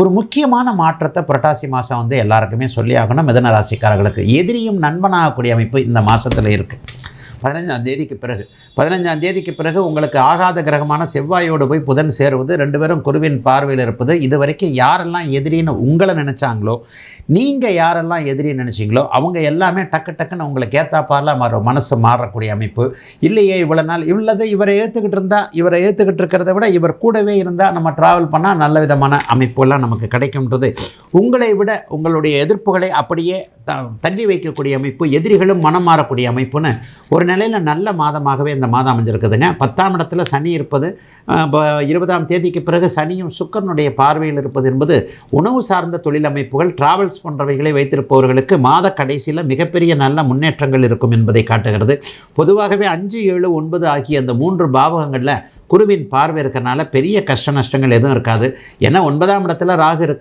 ஒரு முக்கியமான மாற்றத்தை புரட்டாசி மாதம் வந்து எல்லாருக்குமே சொல்லி ஆகணும் மிதன ராசிக்காரர்களுக்கு. எதிரியும் நண்பனாகக்கூடிய அமைப்பு இந்த மாதத்தில் இருக்குது பதினஞ்சாம் தேதிக்கு பிறகு. பதினஞ்சாம் தேதிக்கு பிறகு உங்களுக்கு ஆகாத கிரகமான செவ்வாயோடு போய் புதன் சேருவது ரெண்டு பேரும் குருவின் பார்வையில் இருப்பது இது வரைக்கும் யாரெல்லாம் எதிரின்னு உங்களை நினச்சாங்களோ நீங்கள் யாரெல்லாம் எதிரின்னு நினச்சிங்களோ அவங்க எல்லாமே டக்கு டக்குன்னு உங்களுக்கு ஏத்தாப்பாரில் மாறும் மனசு மாறக்கூடிய அமைப்பு. இல்லையே இவ்வளோ நாள் இவ்வளோதை இவரை ஏற்றுக்கிட்டு இருந்தால் இவரை ஏற்றுக்கிட்டு இருக்கிறத விட இவர் கூடவே இருந்தால் நம்ம ட்ராவல் பண்ணால் நல்ல விதமான அமைப்புலாம் நமக்கு கிடைக்கும்ன்றது. உங்களை விட உங்களுடைய எதிர்ப்புகளை அப்படியே த தள்ளி வைக்கக்கூடிய அமைப்பு எதிரிகளும் மனம் மாறக்கூடிய அமைப்புன்னு ஒரு நிலையில் நல்ல மாதமாகவே இந்த மாதம் அமைஞ்சிருக்குதுங்க. பத்தாம் இடத்துல சனி இருப்பது இருபதாம் தேதிக்கு பிறகு சனியும் சுக்கரனுடைய பார்வையில் இருப்பது என்பது உணவு சார்ந்த தொழில் அமைப்புகள் டிராவல்ஸ் போன்றவைகளை வைத்திருப்பவர்களுக்கு மாத கடைசியில் மிகப்பெரிய நல்ல முன்னேற்றங்கள் இருக்கும் என்பதை காட்டுகிறது. பொதுவாகவே அஞ்சு ஏழு ஒன்பது ஆகிய அந்த மூன்று பாவகங்களில் குருவின் பார்வை இருக்கிறனால பெரிய கஷ்ட நஷ்டங்கள் எதுவும் இருக்காது. ஏன்னா ஒன்பதாம் இடத்துல ராகு இருக்கு